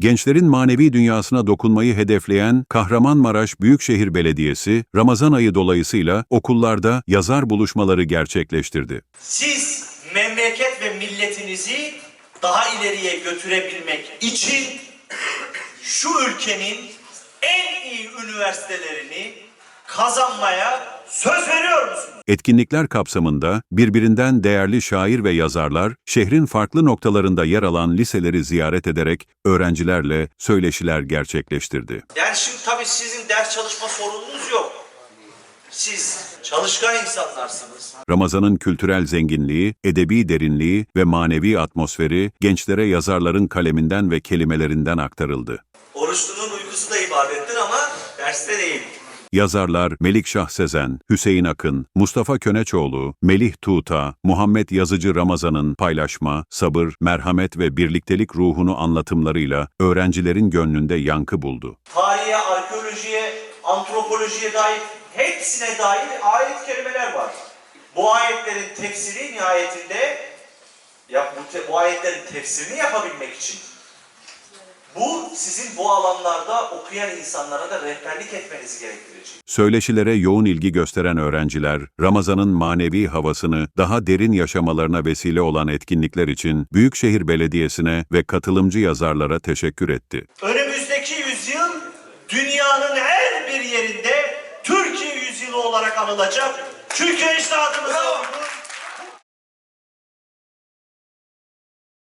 Gençlerin manevi dünyasına dokunmayı hedefleyen Kahramanmaraş Büyükşehir Belediyesi, Ramazan ayı dolayısıyla okullarda yazar buluşmaları gerçekleştirdi. Siz memleket ve milletinizi daha ileriye götürebilmek için şu ülkenin en iyi üniversitelerini kazanmaya söz veriyor musunuz? Etkinlikler kapsamında birbirinden değerli şair ve yazarlar şehrin farklı noktalarında yer alan liseleri ziyaret ederek öğrencilerle söyleşiler gerçekleştirdi. Yani şimdi tabii sizin ders çalışma sorununuz yok. Siz çalışkan insanlarsınız. Ramazan'ın kültürel zenginliği, edebi derinliği ve manevi atmosferi gençlere yazarların kaleminden ve kelimelerinden aktarıldı. Oruçlunun uykusu da ibadettir ama derste değil. Yazarlar Melikşah Sezen, Hüseyin Akın, Mustafa Köneçoğlu, Melih Tuğta, Muhammed Yazıcı Ramazan'ın paylaşma, sabır, merhamet ve birliktelik ruhunu anlatımlarıyla öğrencilerin gönlünde yankı buldu. Tarihe, arkeolojiye, antropolojiye dair hepsine dair ayet kelimeler var. Bu ayetlerin tefsiri nihayetinde ya bu, te- bu ayetlerin tefsirini yapabilmek için bu sizin bu alanlarda okuyan insanlara da rehberlik etmenizi gerektirecek. Söyleşilere yoğun ilgi gösteren öğrenciler, Ramazan'ın manevi havasını daha derin yaşamalarına vesile olan etkinlikler için Büyükşehir Belediyesi'ne ve katılımcı yazarlara teşekkür etti. Önümüzdeki yüzyıl dünyanın her bir yerinde Türkiye yüzyılı olarak anılacak. Çünkü ecdadımıza uygun